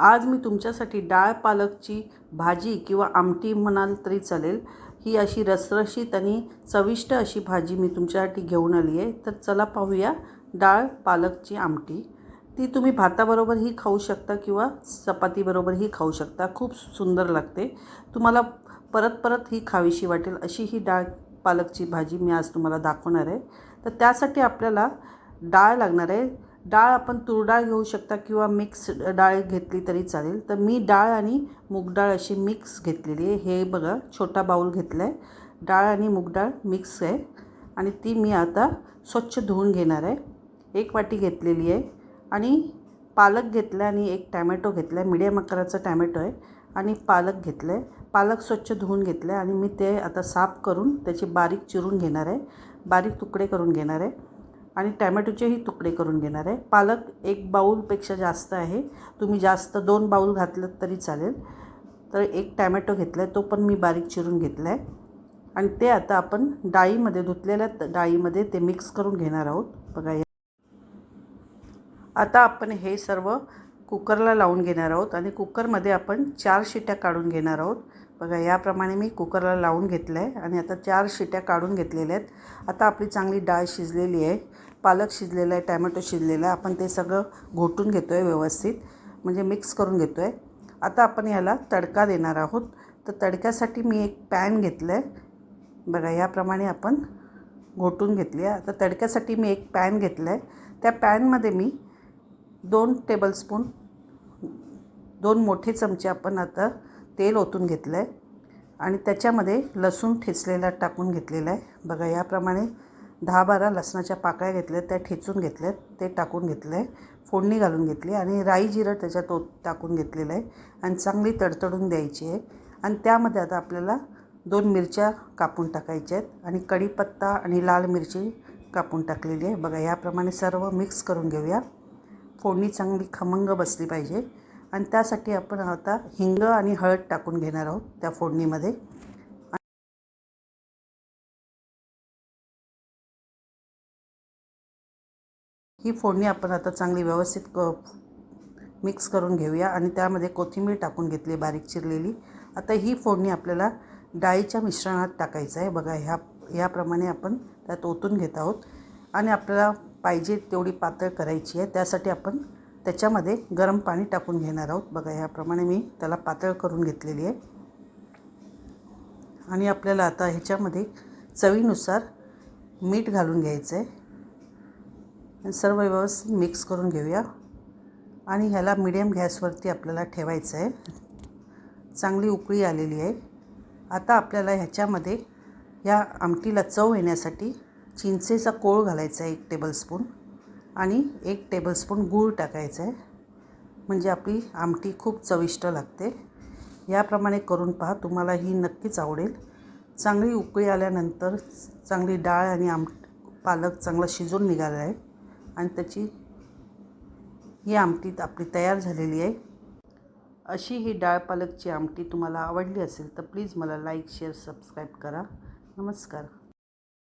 आज मी तुमच्यासाठी डाळ पालकची भाजी किंवा आमटी म्हणाल तरी चालेल. ही अशी रसरशीत आणि चविष्ट अशी भाजी मी तुमच्यासाठी घेऊन आली आहे. तर चला पाहूया डाळ पालकची आमटी. ती तुम्ही भाताबरोबरही खाऊ शकता किंवा चपातीबरोबरही खाऊ शकता. खूप सुंदर लागते. तुम्हाला परत परत ही खावीशी वाटेल अशी ही डाळ पालकची भाजी मी आज तुम्हाला दाखवणार आहे. तर त्यासाठी आपल्याला डाळ लागणार आहे डाळ आपण तूर डाळ घेऊ शकता किंवा मिक्स डाळ घेतली तरी चालेल. तर मी डाळ आणि मूग डाळ अशी मिक्स घेतलेली आहे. हे बघा छोटा बाऊल घेतला आहे डाळ आणि मूग डाळ मिक्स आहे. आणि ती मी आता स्वच्छ धुवून घेणार आहे. एक वाटी घेतलेली आहे. आणि पालक घेतला आणि एक टॅमॅटो घेतला आहे मिडियम आकाराचा टॅमॅटो आहे. आणि पालक घेतलं आहे पालक स्वच्छ धुवून घेतलं आहे आणि मी ते आता साफ करून त्याची बारीक चिरून घेणार आहे. बारीक तुकडे करून घेणार आहे. आणि टॅमॅटोचेही तुकडे करून घेणार आहे. पालक एक बाऊलपेक्षा जास्त आहे. तुम्ही जास्त दोन बाऊल घातलं तरी चालेल. तर एक टॅमॅटो घेतला आहे तो पण मी बारीक चिरून घेतला आहे आणि ते आता आपण डाळीमध्ये धुतलेल्या डाळीमध्ये ते मिक्स करून घेणार आहोत. बघा या आता आपण हे सर्व कुकरला लावून घेणार आहोत आणि कुकरमध्ये आपण चार शिट्या काढून घेणार आहोत. बघा याप्रमाणे मी कुकरला लावून घेतलं आहे आणि आता चार शिट्या काढून घेतलेल्या आहेत. आता आपली चांगली डाळ शिजलेली आहे. पालक शिजलेला आहे टॅमॅटो शिजलेला आहे. आपण ते सगळं घोटून घेतो आहे व्यवस्थित. म्हणजे मिक्स करून घेतो आहे आता आपण याला तडका देणार आहोत. तर तडक्यासाठी मी एक पॅन घेतलं आहे बघा याप्रमाणे आपण घोटून घेतली आहे. आता तडक्यासाठी मी एक पॅन घेतलं आहे त्या पॅनमध्ये मी दोन टेबलस्पून दोन मोठे चमचे आपण आता तेल ओतून घेतलं आहे आणि त्याच्यामध्ये लसूण ठेचलेला टाकून घेतलेला आहे. बघा याप्रमाणे दहा बारा लसणाच्या पाकळ्या घेतल्या त्या ठेचून घेतल्यात ते टाकून घेतलं आहे फोडणी घालून घेतली आणि राई जिरं त्याच्यात ओत टाकून घेतलेलं आहे आणि चांगली तडतडून द्यायची आहे. आणि त्यामध्ये आता आपल्याला दोन मिरच्या कापून टाकायच्या आहेत आणि कढीपत्ता आणि लाल मिरची कापून टाकलेली आहे. बघा याप्रमाणे सर्व मिक्स करून घेऊया. फोडणी चांगली खमंग बसली पाहिजे. आणि त्यासाठी आपण आता हिंग आणि हळद टाकून घेणार आहोत त्या फोडणीमध्ये. ही फोडणी आपण आता चांगली व्यवस्थित क मिक्स करून घेऊया आणि त्यामध्ये कोथिंबीर टाकून घेतली बारीक चिरलेली. आता ही फोडणी आपल्याला डाळीच्या मिश्रणात टाकायचं आहे. बघा ह्या ह्याप्रमाणे आपण त्यात ओतून घेत आहोत. आणि आपल्याला पाहिजे तेवढी पातळ करायची आहे. त्यासाठी आपण त्याच्यामध्ये गरम पाणी टाकून घेणार आहोत. बघा ह्याप्रमाणे मी त्याला पातळ करून घेतलेली आहे. आणि आपल्याला आता ह्याच्यामध्ये चवीनुसार मीठ घालून घ्यायचं आहे. सर्व व्यवस्थित मिक्स करून घेऊया. आणि ह्याला मिडियम गॅसवरती आपल्याला ठेवायचं आहे. चांगली उकळी आलेली आहे. आता आपल्याला ह्याच्यामध्ये या आमटीला चव येण्यासाठी चिंचेचा कोळ घालायचा आहे एक टेबलस्पून. आणि एक टेबलस्पून गूळ टाकायचं आहे. म्हणजे आपली आमटी खूप चविष्ट लागते. याप्रमाणे करून पहा तुम्हाला ही नक्कीच आवडेल. चांगली उकळी आल्यानंतर चांगली डाळ आणि आम पालक चांगला शिजून निघाला आहे. आणि त्याची ही आमटी आपली तयार झालेली आहे. अशी ही डाळ पालकची आमटी तुम्हाला आवडली असेल तर प्लीज मला लाईक शेअर सबस्क्राईब करा. नमस्कार.